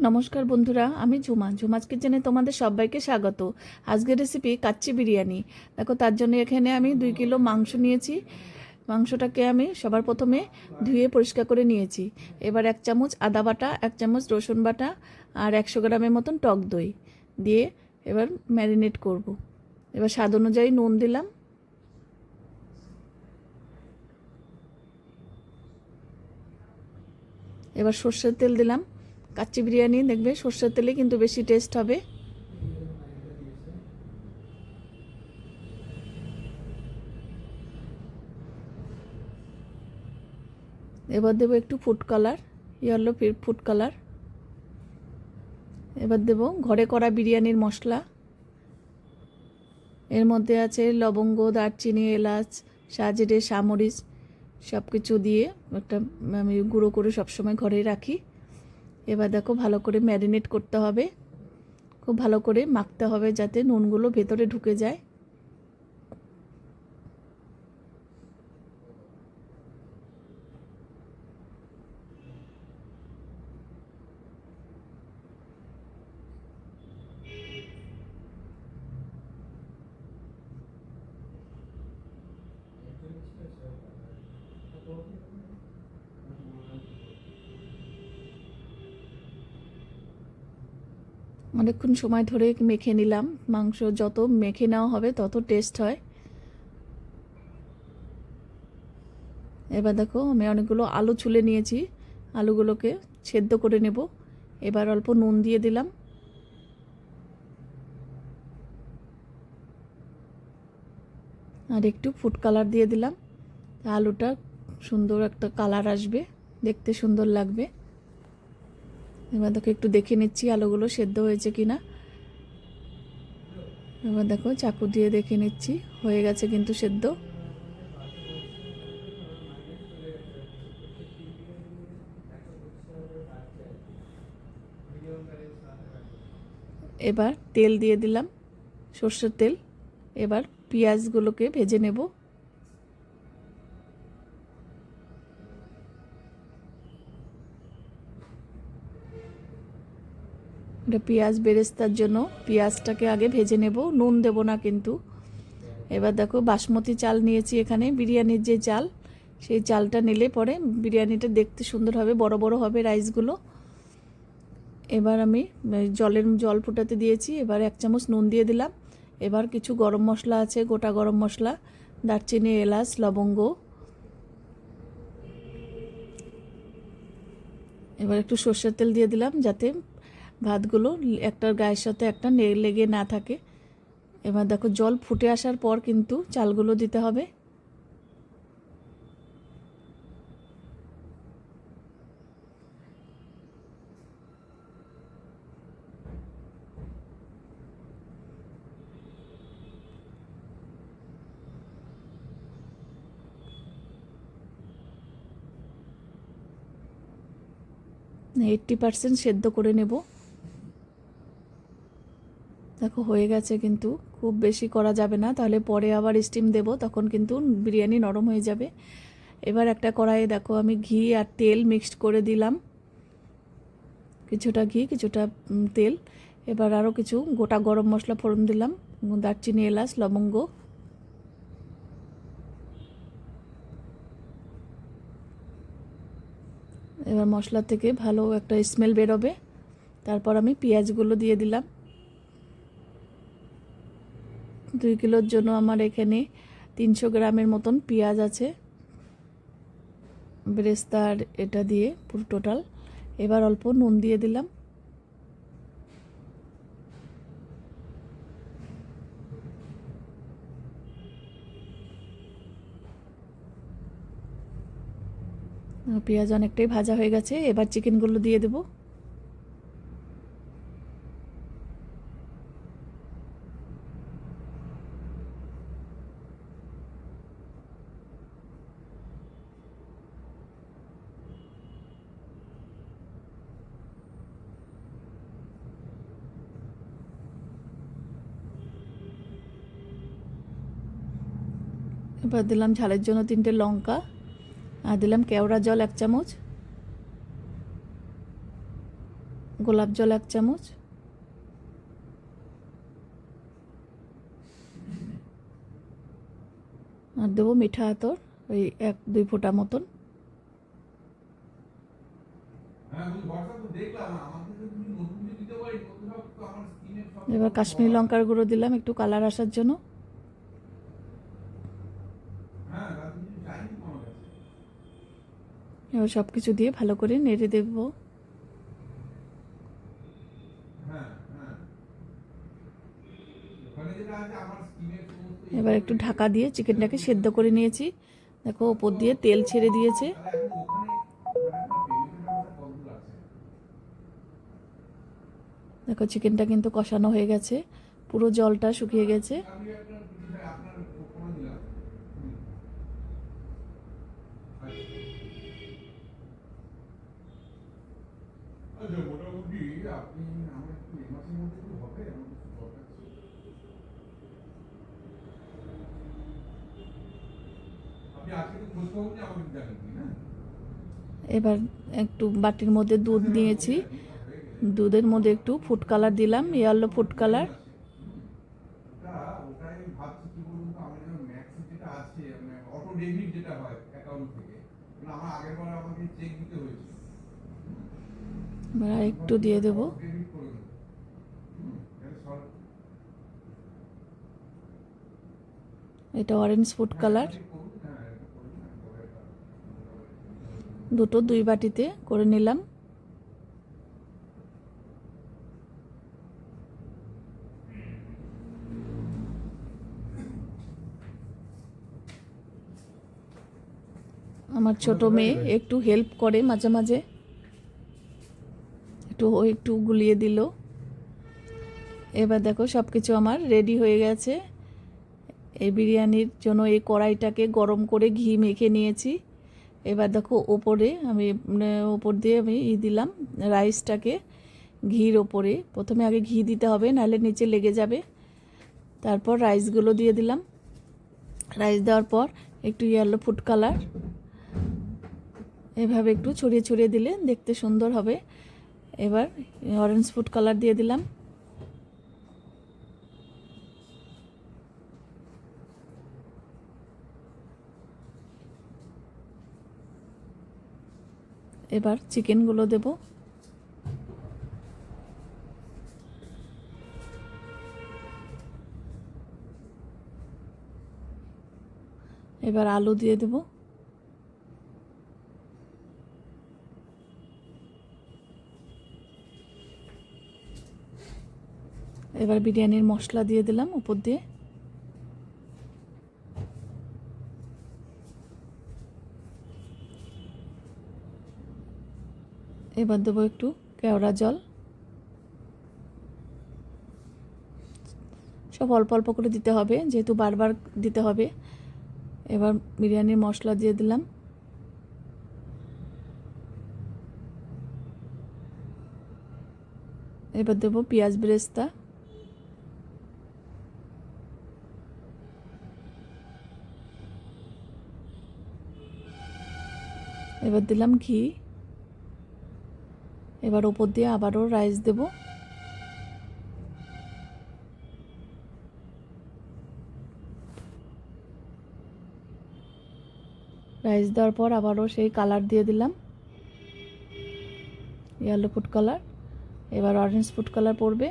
নমস্কার বন্ধুরা, আমি ঝুমা ঝুমাজ কিচেনে তোমাদের সবাইকে স্বাগত। আজকের রেসিপি কাচ্চি বিরিয়ানি। দেখো, তার জন্য এখানে আমি দুই কিলো মাংস নিয়েছি। মাংসটাকে আমি সবার প্রথমে ধুয়ে পরিষ্কার করে নিয়েছি। এবার এক চামচ আদা বাটা, এক চামচ রসুন বাটা আর একশো গ্রামের মতন টক দই দিয়ে এবার ম্যারিনেট করব। এবার স্বাদ অনুযায়ী নুন দিলাম। এবার সর্ষের তেল দিলাম। কাচ্চি বিরিয়ানি দেখবে, সর্ষের তেলে কিন্তু বেশি টেস্ট হবে। এবার দেবো একটু food colour yellow food colour এবার দেব ঘরে করা বিরিয়ানির মশলা। এর মধ্যে আছে লবঙ্গ, দারচিনি, এলাচ, সাজেরে, সামরিচ সব কিছু দিয়ে একটা আমি গুঁড়ো করে সবসময় ঘরেই রাখি। এবার দেখো ভালো করে ম্যারিনেট করতে হবে। খুব ভালো করে মাখতে হবে যাতে নুনগুলো ভেতরে ঢুকে যায়। অনেকক্ষণ সময় ধরে মেখে নিলাম। মাংস যত মেখে নেওয়া হবে, তত টেস্ট হয়। এবার দেখো, আমি অনেকগুলো আলু ছুলে নিয়েছি। আলুগুলোকে সেদ্ধ করে নেব। এবার অল্প নুন দিয়ে দিলাম। আর একটু ফুড কালার দিয়ে দিলাম। আলুটা সুন্দর একটা কালার আসবে। দেখতে সুন্দর লাগবে। এবার দেখো, একটু দেখে নিচ্ছি আলুগুলো সেদ্ধ হয়েছে কি না এবার দেখো, চাকু দিয়ে দেখে নিচ্ছি, হয়ে গেছে কিন্তু সেদ্ধ। এবার তেল দিয়ে দিলাম, সর্ষের তেল। এবার পেঁয়াজগুলোকে ভেজে নেব। এটা পেঁয়াজ বেরেস্তার জন্য পেঁয়াজটাকে আগে ভেজে নেব, নুন দেব না কিন্তু। এবার দেখো বাসমতি চাল নিয়েছি এখানে, বিরিয়ানির যে চাল, সেই চালটা নিলে পরে বিরিয়ানিটা দেখতে সুন্দর হবে, বড় বড় হবে রাইসগুলো। এবার আমি জলের জল ফোটাতে দিয়েছি, এবার এক চামচ নুন দিয়ে দিলাম। এবার কিছু গরম মশলা আছে, গোটা গরম মশলা, দারচিনি, এলাচ, লবঙ্গ। এবার একটু সর্ষের তেল দিয়ে দিলাম যাতে ভাতগুলো, একটার গায়ের সাথে একটা লেগে না থাকে। এবার দেখো জল ফুটে আসার পর কিন্তু চালগুলো দিতে হবে। এইটটি পার্সেন্ট সেদ্ধ করে নেব। দেখো, হয়ে গেছে কিন্তু। খুব বেশি করা যাবে না, তাহলে পরে আবার স্টিম দেব, তখন কিন্তু বিরিয়ানি নরম হয়ে যাবে। এবার একটা কড়াইয়ে দেখো, আমি ঘি আর তেল মিক্সড করে দিলাম। কিছুটা ঘি, কিছুটা তেল। এবার আরও কিছু গোটা গরম মশলা ফোড়ন দিলাম, দারচিনি, এলাচ, লবঙ্গ। এবার মশলা থেকে ভালো একটা স্মেল বেরোবে। তারপর আমি পেঁয়াজগুলো দিয়ে দিলাম। দুই কিলোর জন্য আমার এখানে তিনশো গ্রামের মতন পেঁয়াজ আছে। বেরেস্তার এটা দিয়ে পুরো টোটাল এবার অল্প নুন দিয়ে দিলাম। পেঁয়াজ অনেকটাই ভাজা হয়ে গেছে। এবার চিকেনগুলো দিয়ে দেবো। দিলাম ঝালের জন্য তিনটে লঙ্কা আর দিলাম কেওড়া জল এক চামচ গোলাপ জল এক চামচ আর দেবো মিঠা আতর ওই এক দুই ফোঁটা মতন। হ্যাঁ এবার কাশ্মীরি লঙ্কার গুঁড়ো দিলাম একটু কালার আসার জন্য হ্যাঁ তাতে কিছু চাইনি তো আমার কাছে এবার সব কিছু দিয়ে ভালো করে নেড়ে দেবো হ্যাঁ হ্যাঁ। এবার একটু ঢাকা দিয়ে চিকেনটাকে সেদ্ধ করে নিয়েছি। দেখো ওপর দিয়ে তেল ছেড়ে দিয়েছে। দেখো চিকেনটা কিন্তু কষানো হয়ে গেছে। পুরো জলটা শুকিয়ে গেছে আমি একটা কিছু আপনার প্রমাণ দিলাম হুম। আচ্ছা আচ্ছা, মোটামুটি আপনি আমার একটু এই মাসের মধ্যে একটু হবে আমার কিছু দরকার ছিল আপনি আজকে তো খোঁজ খবর নিয়ে আমাকে জানেন কি না এবার একটু বাটির মধ্যে দুধ নিয়েছি দুধের মধ্যে একটু ফুড কালার দিলাম ইয়েলো ফুড কালার একটু দিয়ে দেবো। এটা অরেঞ্জ ফুড কালার হ্যাঁ, করুন, হ্যাঁ, এটা করুন, হ্যাঁ, তবে এটা- দুটো দুই বাটিতে করে নিলাম। আমার ছোট মেয়ে একটু হেল্প করে মাঝে মাঝে। একটু ও একটু গুলিয়ে দিল। এবার দেখো সব কিছু আমার রেডি হয়ে গেছে। এই বিরিয়ানির জন্য এই কড়াইটাকে গরম করে ঘি মেখে নিয়েছি। এবার দেখো ওপরে আমি মানে ওপর দিয়ে আমি ই দিলাম রাইসটাকে ঘির ওপরে। প্রথমে আগে ঘি দিতে হবে, নাহলে নিচে লেগে যাবে। তারপর রাইসগুলো দিয়ে দিলাম। রাইস দেওয়ার পর একটু ইয়েলো ফুড কালার এভাবে একটু ছড়িয়ে ছড়িয়ে দিলে দেখতে সুন্দর হবে। এবার অরেঞ্জ ফুড কালার দিয়ে দিলাম। এবার চিকেনগুলো দেব। এবার আলু দিয়ে দেব। এবার বিরিয়ানির মশলা দিয়ে দিলাম উপর দিয়ে। এবার দেবো একটু কেওড়া জল। সব অল্প অল্প করে দিতে হবে, যেহেতু বারবার দিতে হবে। এবার বিরিয়ানির মশলা দিয়ে দিলাম। এবার দেবো পেঁয়াজ বেরেস্তা। এবার দিলাম ঘি। এবার ওপর দিয়ে আবারও রাইস দেব। রাইস দেওয়ার পর আবারও সেই কালার দিয়ে দিলাম। ইয়েলো ফুড কালার এবার অরেঞ্জ ফুড কালার পড়বে।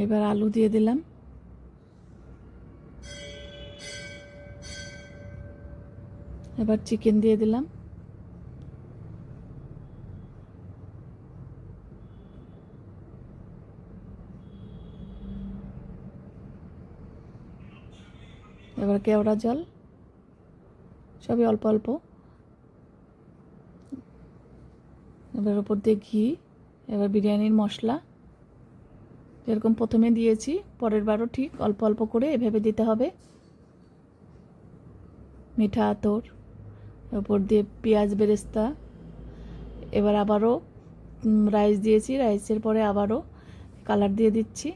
এবার আলু দিয়ে দিলাম। এবার চিকেন দিয়ে দিলাম। এবার কেওড়া জল, সবই অল্প অল্প। এবার ওপর দিয়ে ঘি, এবার বিরিয়ানির মশলা। যেরকম প্রথমে দিয়েছি, পরের বারও ঠিক অল্প অল্প করে এভাবে দিতে হবে। মিঠা আতর ওপর দিয়ে পেঁয়াজ বেরেস্তা, এবার আবারও রাইস দিয়েছি, রাইসের পরে আবারও কালার দিয়ে দিচ্ছি।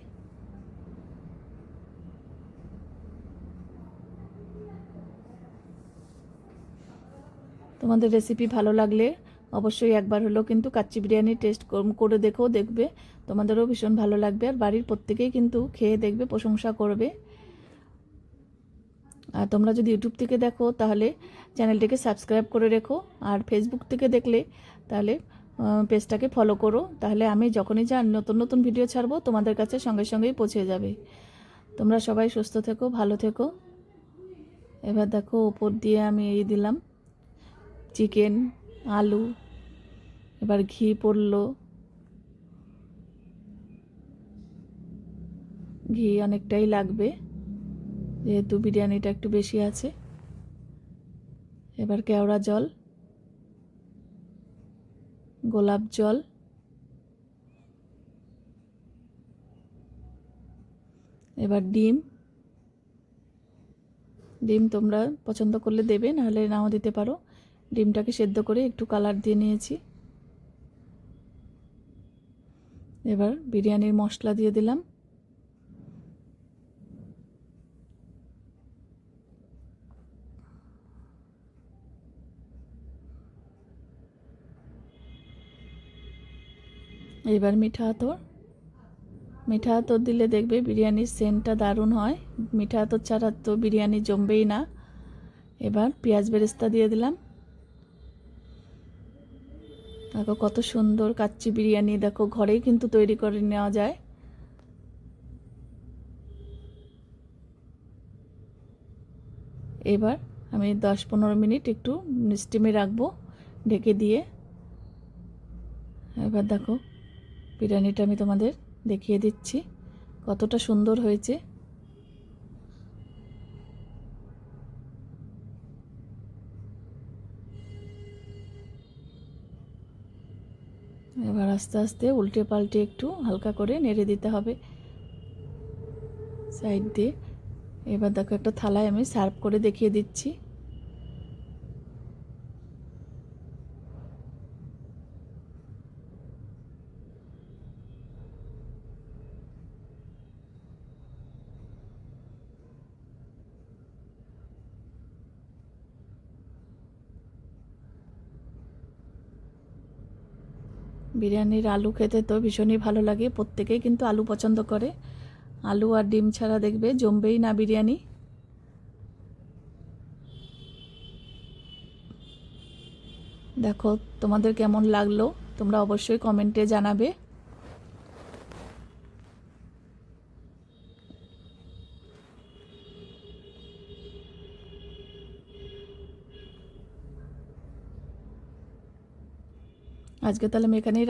তোমাদের রেসিপি ভালো লাগলে অবশ্যই একবার হলেও কিন্তু কাচ্চি বিরিয়ানি টেস্ট করে দেখেও দেখবে। তোমাদেরও ভীষণ ভালো লাগবে আর বাড়ির প্রত্যেকেই কিন্তু খেয়ে দেখবে, প্রশংসা করবে। আর তোমরা যদি ইউটিউব থেকে দেখো, তাহলে চ্যানেলটিকে সাবস্ক্রাইব করে রেখো। আর ফেসবুক থেকে দেখলে, তাহলে পেজটাকে ফলো করো। তাহলে আমি যখনই যা নতুন নতুন ভিডিও ছাড়বো, তোমাদের কাছে সঙ্গে সঙ্গেই পৌঁছে যাবে। তোমরা সবাই সুস্থ থেকো, ভালো থেকো। এবার দেখো, ওপর দিয়ে আমি এই দিলাম। চিকেন, আলু, এবার ঘি পড়ল। ঘি অনেকটাই লাগবে। যেহেতু বিরিয়ানিটা একটু বেশি আছে। এবার কেওড়া জল, গোলাপ জল, এবার ডিম। ডিম তোমরা পছন্দ করলে দেবে, নাহলে নাও দিতে পারো। ডিমটাকে সেদ্ধ করে একটু কালার দিয়ে নিয়েছি। এবার বিরিয়ানির মশলা দিয়ে দিলাম। এবার মিঠা আতর। মিঠা আতর দিলে দেখবে বিরিয়ানির সেন্টটা দারুণ হয়। মিঠা আতর ছাড়া তো বিরিয়ানি জমবেই না। এবার পেঁয়াজ বেরেস্তা দিয়ে দিলাম। দেখো কত সুন্দর কাচ্চি বিরিয়ানি দেখো ঘরেই কিন্তু তৈরি করে নেওয়া যায়। এবার আমি দশ পনেরো মিনিট একটু স্টিমে রাখব, ঢেকে দিয়ে। এবার দেখো বিরিয়ানিটা আমি তোমাদের দেখিয়ে দিচ্ছি। কতটা সুন্দর হয়েছে। এবার আস্তে আস্তে উল্টে পাল্টে একটু হালকা করে নেড়ে দিতে হবে। সাইড দিয়ে। এবার দেখো একটা থালায় আমি সার্ভ করে দেখিয়ে দিচ্ছি। বিরিয়ানির আলু খেতে তো ভীষণই ভালো লাগে, প্রত্যেকেই কিন্তু আলু পছন্দ করে। আলু আর ডিম ছাড়া দেখবে জমবেই না বিরিয়ানি। দেখো, তোমাদের কেমন লাগল? তোমরা অবশ্যই কমেন্টে জানাবে। আজকে তাহলে আমি এখানেই